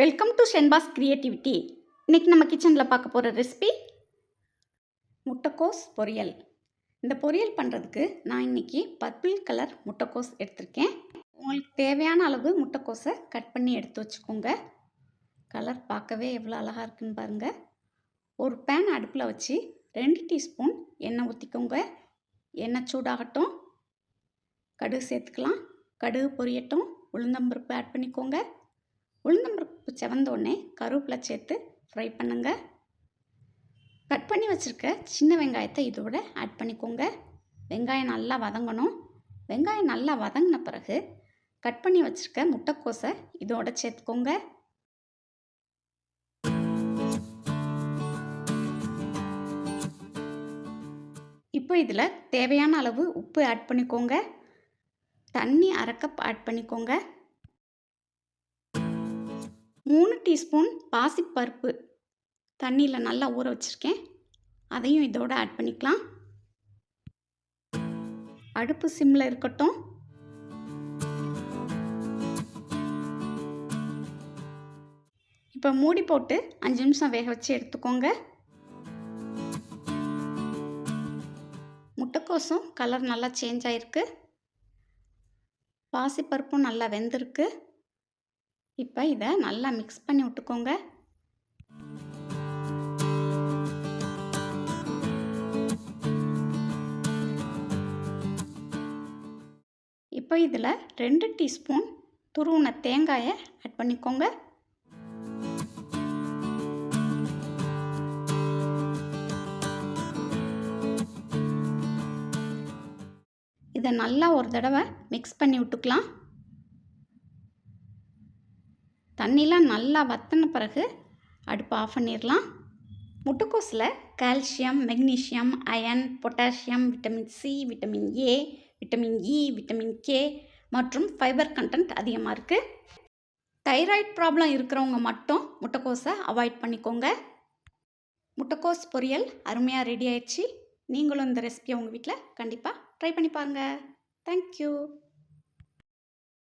Welcome to Shenba's creativity இன்றைக்கி நம்ம கிச்சனில் பார்க்க போகிற ரெசிபி முட்டைக்கோஸ் பொரியல். இந்த பொரியல் பண்ணுறதுக்கு நான் இன்றைக்கி பர்பிள் கலர் முட்டைக்கோஸ் எடுத்திருக்கேன். உங்களுக்கு தேவையான அளவு முட்டைக்கோஸை கட் பண்ணி எடுத்து வச்சுக்கோங்க. கலர் பார்க்கவே எவ்வளோ அழகாக இருக்குன்னு பாருங்கள் ஒரு பேன் அடுப்பில் வச்சு ரெண்டு டீஸ்பூன் எண்ணெய் ஊற்றிக்கோங்க எண்ணெய் சூடாகட்டும். கடுகு சேர்த்துக்கலாம். கடுகு பொரியட்டும். உளுந்தம்பருப்பு ஆட் பண்ணிக்கோங்க. உளுந்தம்பருப்பு செவந்தோடனே கருவேப்பிலை சேர்த்து ஃப்ரை பண்ணுங்க. கட் பண்ணி வச்சுருக்க சின்ன வெங்காயத்தை இதோட ஆட் பண்ணிக்கோங்க. வெங்காயம் நல்லா வதங்கணும். வெங்காயம் நல்லா வதங்கின பிறகு கட் பண்ணி வச்சுருக்க முட்டைக்கோஸை இதோட சேர்த்துக்கோங்க. இப்போ இதில் தேவையான அளவு உப்பு ஆட் பண்ணிக்கோங்க. தண்ணி அரைக்கப் ஆட் பண்ணிக்கோங்க. மூணு டீஸ்பூன் பாசிப்பருப்பு தண்ணியில் நல்லா ஊற வச்சுருக்கேன். அதையும் இதோட ஆட் பண்ணிக்கலாம். அடுப்பு சிம்மில் இருக்கட்டும். இப்போ மூடி போட்டு அஞ்சு நிமிஷம் வேக வச்சு எடுத்துக்கோங்க. முட்டைக்கோசும் கலர் நல்லா சேஞ்ச் ஆகிருக்கு பாசிப்பருப்பும் நல்லா வெந்திருக்கு. இப்போ இதை நல்லா மிக்ஸ் பண்ணி விட்டுக்கோங்க. இப்போ இதில் ரெண்டு டீஸ்பூன் துருவின தேங்காயை ஆட் பண்ணிக்கோங்க. இதை நல்லா ஒரு தடவை மிக்ஸ் பண்ணி விட்டுக்கலாம். தண்ணிலாம் நல்லா வத்தின பிறகு அடுப்பு ஆஃப் பண்ணிடலாம். முட்டைக்கோஸில் calcium magnesium iron potassium vitamin C vitamin A vitamin E vitamin K மற்றும் ஃபைபர் கண்டென்ட் அதிகமாக இருக்குது தைராய்ட் ப்ராப்ளம் இருக்கிறவங்க மட்டும் முட்டைக்கோஸை அவாய்ட் பண்ணிக்கோங்க. முட்டைக்கோஸ் பொரியல் அருமையாக ரெடி ஆயிடுச்சு. நீங்களும் இந்த ரெசிபியை உங்கள் வீட்டில் கண்டிப்பாக ட்ரை பண்ணி பாருங்கள் தேங்க்யூ